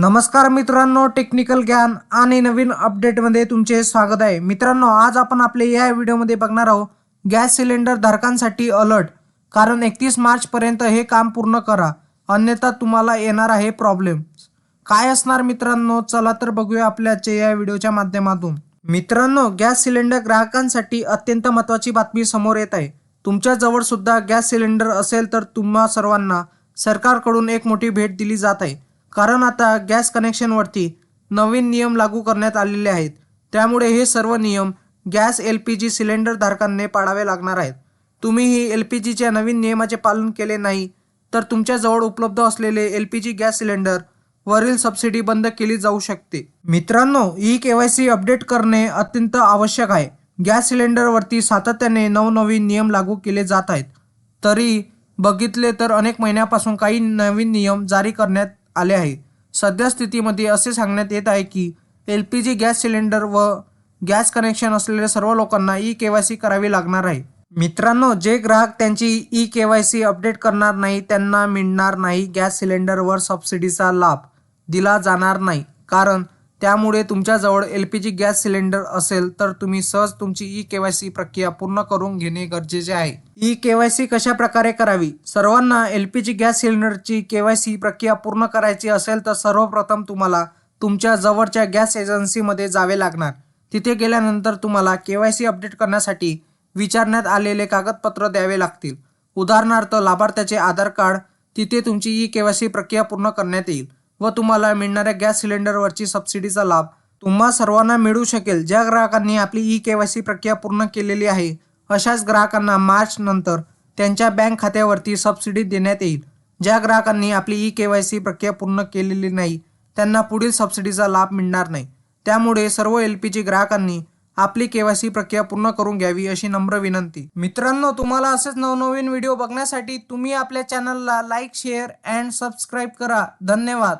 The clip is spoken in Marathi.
नमस्कार मित्रांनो टेक्निकल ज्ञान आणि नवीन अपडेटमध्ये तुमचे स्वागत आहे. मित्रांनो आज आपण आपले या व्हिडिओमध्ये बघणार आहोत गॅस सिलेंडर धारकांसाठी अलर्ट कारण एकतीस मार्चपर्यंत हे काम पूर्ण करा. अन्यथा तुम्हाला येणार आहे प्रॉब्लेम काय असणार मित्रांनो चला तर बघूया आपल्याचे या व्हिडिओच्या माध्यमातून. मित्रांनो गॅस सिलेंडर ग्राहकांसाठी अत्यंत महत्त्वाची बातमी समोर येत आहे. तुमच्याजवळ सुद्धा गॅस सिलेंडर असेल तर तुम्हा सर्वांना सरकारकडून एक मोठी भेट दिली जात आहे. कारण आता गॅस कनेक्शनवरती नवीन नियम लागू करण्यात आलेले आहेत. त्यामुळे हे सर्व नियम gas L P G cylinder धारकांनी पाळावे लागणार आहेत. तुम्हीही एल पी जीच्या नवीन नियमाचे पालन केले नाही तर तुमच्याजवळ उपलब्ध असलेले L P G gas cylinder वरील सबसिडी बंद केली जाऊ शकते. मित्रांनो E K Y C update करणे अत्यंत आवश्यक आहे. गॅस सिलेंडरवरती सातत्याने नवनवीन नियम लागू केले जात आहेत. तरी बघितले तर अनेक महिन्यापासून काही नवीन नियम जारी करण्यात आले आहे. सध्या स्थितीमध्ये असे सांगण्यात येत आहे की L P G gas cylinder व गॅस कनेक्शन असलेल्या सर्व लोकांना ई के वाय सी करावी लागणार आहे. मित्रांनो जे ग्राहक त्यांची E K Y C update करणार नाही त्यांना मिळणार नाही गॅस सिलेंडरवर सबसिडीचा लाभ. दिला जाणार नाही. कारण त्यामुळे तुमच्याजवळ L P G gas cylinder असेल तर तुम्ही सहज तुमची ई के वाय सी प्रक्रिया पूर्ण करून घेणे गरजेचे आहे. ई के वाय सी कशा प्रकारे करावी? सर्वांना एल पी जी गॅस सिलेंडरची के वाय सी प्रक्रिया पूर्ण करायची असेल तर सर्वप्रथम तुम्हाला तुमच्या जवळच्या गॅस एजन्सीमध्ये जावे लागणार. तिथे गेल्यानंतर तुम्हाला के वाय सी अपडेट करण्यासाठी विचारण्यात आलेले कागदपत्र द्यावे लागतील. उदाहरणार्थ लाभार्थ्याचे आधार कार्ड तिथे तुमची ई के वाय सी प्रक्रिया पूर्ण करण्यात येईल. व तुम्हाला मिळणाऱ्या गॅस सिलेंडरवरची सबसिडीचा लाभ तुम्हा सर्वांना मिळू शकेल. ज्या ग्राहकांनी आपली ई के वाय सी प्रक्रिया पूर्ण केलेली आहे अशाच ग्राहकांना मार्च नंतर त्यांच्या बँक खात्यावरती सबसिडी देण्यात येईल. ज्या ग्राहकांनी आपली ई के वाय सी प्रक्रिया पूर्ण केलेली नाही त्यांना पुढील सबसिडीचा लाभ मिळणार नाही. त्यामुळे सर्व एल पी जी ग्राहकांनी आपली के वाय सी प्रक्रिया पूर्ण करून घ्यावी अशी नम्र विनंती. मित्रांनो तुम्हाला असेच नवनवीन व्हिडिओ बघण्यासाठी तुम्ही आपल्या चॅनलला लाईक शेअर अँड सबस्क्राईब करा. धन्यवाद.